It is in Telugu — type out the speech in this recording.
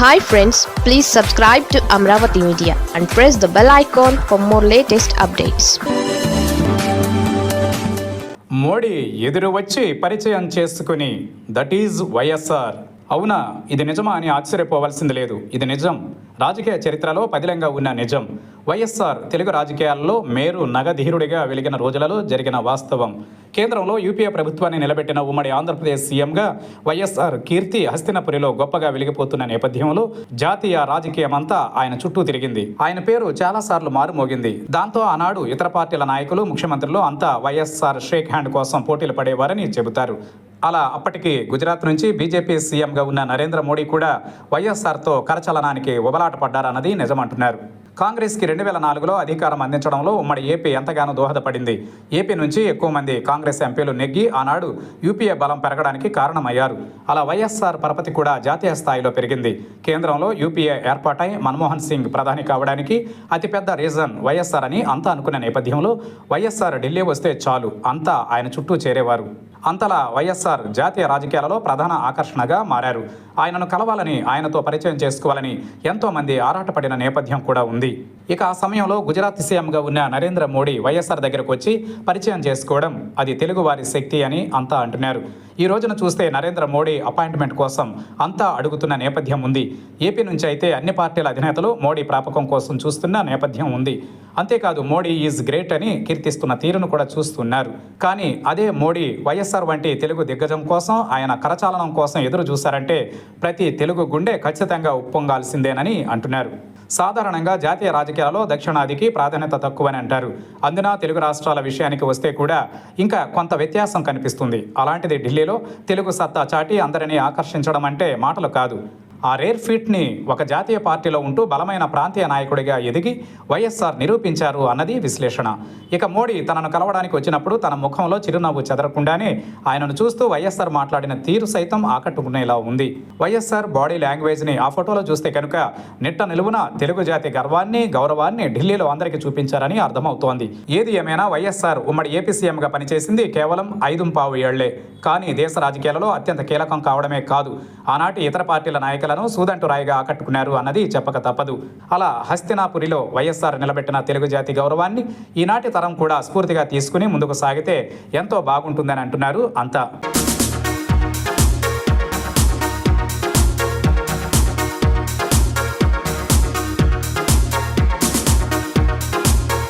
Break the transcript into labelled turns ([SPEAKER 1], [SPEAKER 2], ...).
[SPEAKER 1] Hi friends please subscribe to Amaravati media and press the bell icon for more latest updates
[SPEAKER 2] Modi ఎదురు వచ్చి పరిచయం చేసుకుని దట్ ఈజ్ వైఎస్ఆర్ అవునా? ఇది నిజమా అని ఆశ్చర్యపోవాల్సింది లేదు. ఇది నిజం. రాజకీయ చరిత్రలో పదిలంగా ఉన్న నిజం. వైఎస్ఆర్ తెలుగు రాజకీయాల్లో మేరు నగధీరుడిగా వెలిగిన రోజులలో జరిగిన వాస్తవం. కేంద్రంలో యూపీఏ ప్రభుత్వాన్ని నిలబెట్టిన ఉమ్మడి ఆంధ్రప్రదేశ్ సీఎంగా వైఎస్ఆర్ కీర్తి హస్తినపురిలో గొప్పగా వెలిగిపోతున్న నేపథ్యంలో జాతీయ రాజకీయమంతా ఆయన చుట్టూ తిరిగింది. ఆయన పేరు చాలాసార్లు మారుమోగింది. దాంతో ఆనాడు ఇతర పార్టీల నాయకులు ముఖ్యమంత్రులు అంతా వైఎస్ఆర్ షేక్ హ్యాండ్ కోసం పోటీలు పడేవారని చెబుతారు. అలా అప్పటికి గుజరాత్ నుంచి బీజేపీ సీఎంగా ఉన్న నరేంద్ర మోడీ కూడా వైఎస్ఆర్తో కరచలనానికి ఉబలాట పడ్డారన్నది నిజమంటున్నారు. కాంగ్రెస్కి రెండు వేల నాలుగులో అధికారం అందించడంలో ఉమ్మడి ఏపీ ఎంతగానో దోహదపడింది. ఏపీ నుంచి ఎక్కువ మంది కాంగ్రెస్ ఎంపీలు నెగ్గి ఆనాడు యూపీఏ బలం పెరగడానికి కారణమయ్యారు. అలా వైఎస్ఆర్ పరపతి కూడా జాతీయ స్థాయిలో పెరిగింది. కేంద్రంలో యూపీఏ ఏర్పాటై మన్మోహన్ సింగ్ ప్రధాని కావడానికి అతిపెద్ద రీజన్ వైఎస్ఆర్ అని అంతా అనుకున్న నేపథ్యంలో వైఎస్ఆర్ ఢిల్లీ వస్తే చాలు అంతా ఆయన చుట్టూ చేరేవారు. అంతలా వైఎస్ఆర్ జాతీయ రాజకీయాలలో ప్రధాన ఆకర్షణగా మారారు. ఆయనను కలవాలని ఆయనతో పరిచయం చేసుకోవాలని ఎంతోమంది ఆరాటపడిన నేపథ్యం కూడా ఉంది. ఇక ఆ సమయంలో గుజరాత్ సీఎంగా ఉన్న నరేంద్ర మోడీ వైఎస్ఆర్ దగ్గరకు వచ్చి పరిచయం చేసుకోవడం అది తెలుగువారి శక్తి అని అంతా అంటున్నారు. ఈ రోజున చూస్తే నరేంద్ర మోడీ అపాయింట్మెంట్ కోసం అంతా అడుగుతున్న నేపథ్యం ఉంది. ఏపీ నుంచి అయితే అన్ని పార్టీల అధినేతలు మోడీ ప్రాపకం కోసం చూస్తున్న నేపథ్యం ఉంది. అంతేకాదు మోడీ ఈజ్ గ్రేట్ అని కీర్తిస్తున్న తీరును కూడా చూస్తున్నారు. కానీ అదే మోడీ వైఎస్ఆర్ వంటి తెలుగు దిగ్గజం కోసం ఆయన కరచాలనం కోసం ఎదురు చూశారంటే ప్రతి తెలుగు గుండె ఖచ్చితంగా ఉప్పొంగాల్సిందేనని అంటున్నారు. సాధారణంగా జాతీయ రాజకీయాల్లో దక్షిణాదికి ప్రాధాన్యత తక్కువని అంటారు. అందున తెలుగు రాష్ట్రాల విషయానికి వస్తే కూడా ఇంకా కొంత వ్యత్యాసం కనిపిస్తుంది. అలాంటిది ఢిల్లీలో తెలుగు సత్తా చాటి అందరినీ ఆకర్షించడం అంటే మాటలు కాదు. ఆ రేర్ ఫీట్ని ఒక జాతీయ పార్టీలో ఉంటూ బలమైన ప్రాంతీయ నాయకుడిగా ఎదిగి వైఎస్ఆర్ నిరూపించారు అన్నది విశ్లేషణ. ఇక మోడీ తనను కలవడానికి వచ్చినప్పుడు తన ముఖంలో చిరునవ్వు చెదరకుండానే ఆయనను చూస్తూ వైఎస్ఆర్ మాట్లాడిన తీరు సైతం ఆకట్టుకునేలా ఉంది. వైఎస్ఆర్ బాడీ లాంగ్వేజ్ని ఆ ఫోటోలో చూస్తే కనుక నిట్ట నిలువున తెలుగు జాతి గర్వాన్ని గౌరవాన్ని ఢిల్లీలో అందరికీ చూపించారని అర్థమవుతోంది. ఏది ఏమైనా వైఎస్ఆర్ ఉమ్మడి ఏపీ సీఎంగా పనిచేసింది కేవలం ఐదు పావు ఏళ్ళే. కానీ దేశ రాజకీయాలలో అత్యంత కీలకం కావడమే కాదు. ఆనాటి ఇతర పార్టీల కోరికలను సూదంటు రాయిగా ఆకట్టుకున్నారు అన్నది చెప్పక తప్పదు. అలా హస్తినాపురిలో వైఎస్ఆర్ నిలబెట్టిన తెలుగు జాతి గౌరవాన్ని ఈనాటి తరం కూడా స్ఫూర్తిగా తీసుకుని ముందుకు సాగితే ఎంతో బాగుంటుందని అంటున్నారు అంతా.